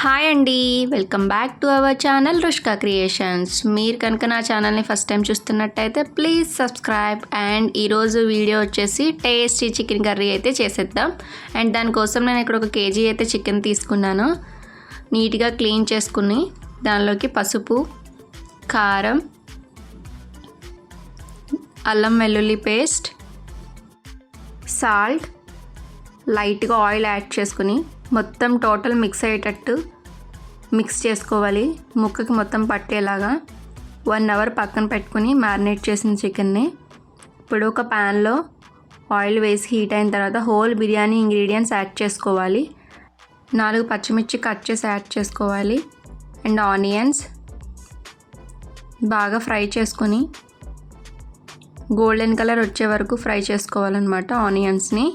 Hi అండి. Welcome back to our channel Rushka creations. మీరు కనుక నా ఛానల్ని ఫస్ట్ టైం చూస్తున్నట్టయితే ప్లీజ్ సబ్స్క్రైబ్ అండ్ ఈరోజు వీడియో వచ్చేసి టేస్టీ చికెన్ కర్రీ అయితే చేసేద్దాం. అండ్ దానికోసం నేను ఇక్కడ ఒక కేజీ అయితే చికెన్ తీసుకున్నాను. నీట్గా క్లీన్ చేసుకుని దానిలోకి పసుపు కారం అల్లం వెల్లుల్లి పేస్ట్ సాల్ట్ లైట్గా ఆయిల్ యాడ్ చేసుకుని మొత్తం టోటల్ మిక్స్ అయ్యేటట్టు మిక్స్ చేసుకోవాలి. ముక్కకి మొత్తం పట్టేలాగా వన్ అవర్ పక్కన పెట్టుకుని మ్యారినేట్ చేసిన చికెన్ని. ఇప్పుడు ఒక ప్యాన్లో ఆయిల్ వేసి హీట్ అయిన తర్వాత హోల్ బిర్యానీ ఇంగ్రీడియంట్స్ యాడ్ చేసుకోవాలి. నాలుగు పచ్చిమిర్చి కట్ చేసి యాడ్ చేసుకోవాలి. అండ్ ఆనియన్స్ బాగా ఫ్రై చేసుకొని గోల్డెన్ కలర్ వచ్చే వరకు ఫ్రై చేసుకోవాలన్నమాట ఆనియన్స్ని.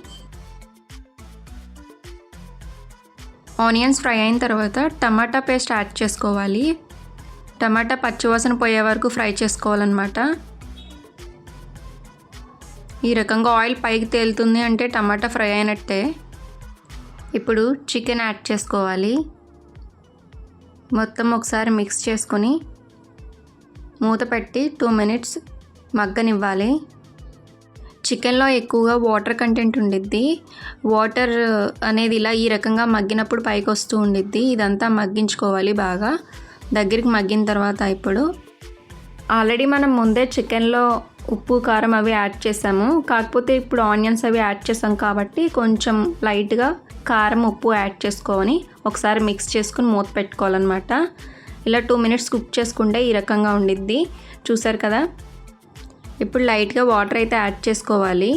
ఆనియన్స్ ఫ్రై అయిన తర్వాత టమాటా పేస్ట్ యాడ్ చేసుకోవాలి. టమాటా పచ్చివాసన పోయే వరకు ఫ్రై చేసుకోవాలన్నమాట. ఈ రకంగా ఆయిల్ పైకి తేలుతుంది అంటే టమాటా ఫ్రై అయినట్టే. ఇప్పుడు చికెన్ యాడ్ చేసుకోవాలి. మొత్తం ఒకసారి మిక్స్ చేసుకొని మూత పెట్టి టూ మినిట్స్ మగ్గనివ్వాలి. చికెన్లో ఎక్కువగా వాటర్ కంటెంట్ ఉండిద్ది. వాటర్ అనేది ఇలా ఈ రకంగా మగ్గినప్పుడు పైకి వస్తూ ఉండిద్ది. ఇదంతా మగ్గించుకోవాలి బాగా. దగ్గరికి మగ్గిన తర్వాత ఇప్పుడు ఆల్రెడీ మనం ముందే చికెన్లో ఉప్పు కారం అవి యాడ్ చేసాము. కాకపోతే ఇప్పుడు ఆనియన్స్ అవి యాడ్ చేసాం కాబట్టి కొంచెం లైట్గా కారం ఉప్పు యాడ్ చేసుకొని ఒకసారి మిక్స్ చేసుకుని మూత పెట్టుకోవాలన్నమాట. ఇలా టూ మినిట్స్ కుక్ చేసుకుంటే ఈ రకంగా ఉండిద్ది. చూసారు కదా? ఇప్పుడు లైట్గా వాటర్ అయితే యాడ్ చేసుకోవాలి.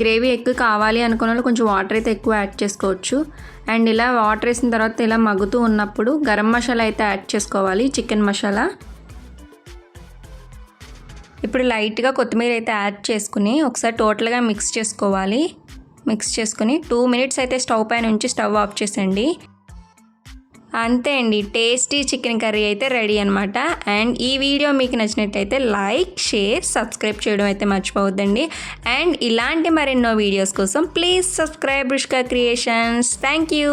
గ్రేవీ ఎక్కువ కావాలి అనుకున్న వాళ్ళు కొంచెం వాటర్ అయితే ఎక్కువ యాడ్ చేసుకోవచ్చు. అండ్ ఇలా వాటర్ వేసిన తర్వాత ఇలా మగ్గుతూ ఉన్నప్పుడు గరం మసాలా అయితే యాడ్ చేసుకోవాలి చికెన్ మసాలా. ఇప్పుడు లైట్గా కొత్తిమీర అయితే యాడ్ చేసుకుని ఒకసారి టోటల్గా మిక్స్ చేసుకోవాలి. మిక్స్ చేసుకుని టూ మినిట్స్ అయితే స్టవ్ పైన ఉంచి స్టవ్ ఆఫ్ చేసండి అంతే అండి టేస్టీ చికెన్ కర్రీ అయితే రెడీ అనమాట అండ్ ఈ వీడియో మీకు నచ్చినట్టయితే లైక్ షేర్ సబ్స్క్రైబ్ చేయడం అయితే మర్చిపోవద్దండి. అండ్ ఇలాంటి మరెన్నో వీడియోస్ కోసం please subscribe Rushka creations. Thank you.